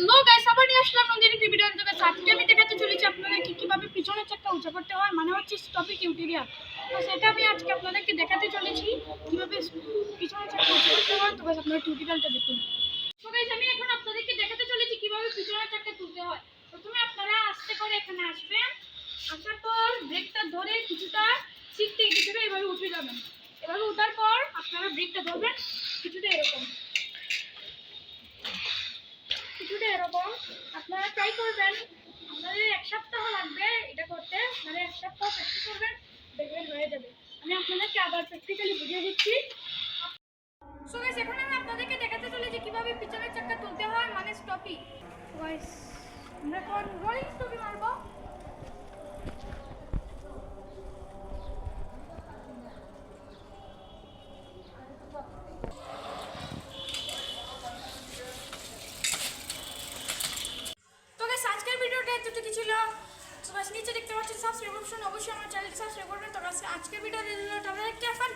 Hello guys আবার নিয়ে আসলাম নন্দিনী টিভির অন্তর্গত আজকে আমি দেখাতে চলেছি আপনাদেরকে কীভাবে পিছনের চাকটা উঁচা করতে হয় মানে হচ্ছে স্টপি টিউটোরিয়াল তো সেটা আমি আজকে আপনাদেরকে দেখাতে চলেছি কীভাবে পিছনের চাকটা উঁচা করতে হয়। তো guys, আপনারা টিউটোরিয়ালটা দেখুন। তো গাইস আমি এখন আপনাদেরকে দেখাতে চলেছি কীভাবে পিছনের চাকটা তুলতে হয়। প্রথমে আপনারা আস্তে করে এখানে আসবেন। আসার পর ব্রেকটা ধরে কিছুটা সিট থেকে কিছুটা এভাবে উঠে যাবেন। এভাবে ওঠার পর আপনারা ব্রেকটা ধরবেন কিছুটা এরকম। কিছুটা আপনারা ট্রাই করবেন। আপনাদের এক সপ্তাহ লাগবে এটা করতে। মানে এক সপ্তাহ প্র্যাকটিস করবেন, দেখবেন হয়ে যাবে। আমি আপনাদেরকে আবার প্র্যাকটিক্যালি বুঝিয়ে দিচ্ছি। সো গাইস এখন আমি আপনাদেরকে দেখাতে চলেছি কীভাবে পিছনের চাকা তুলতে হয় মানে স্টপি গাইস আমরা এখন রোলিং স্টপি মারবো তো গাইস আজকের ভিডিওটা ছিল। তো নিচে দেখতে পাচ্ছেন সাবস্ক্রাইব অপশন অবশ্যই আমার চ্যানেলটি সাবস্ক্রাইব করবেন। তো আজকে আজকের ভিডিওটা আপনাদের একটা ফান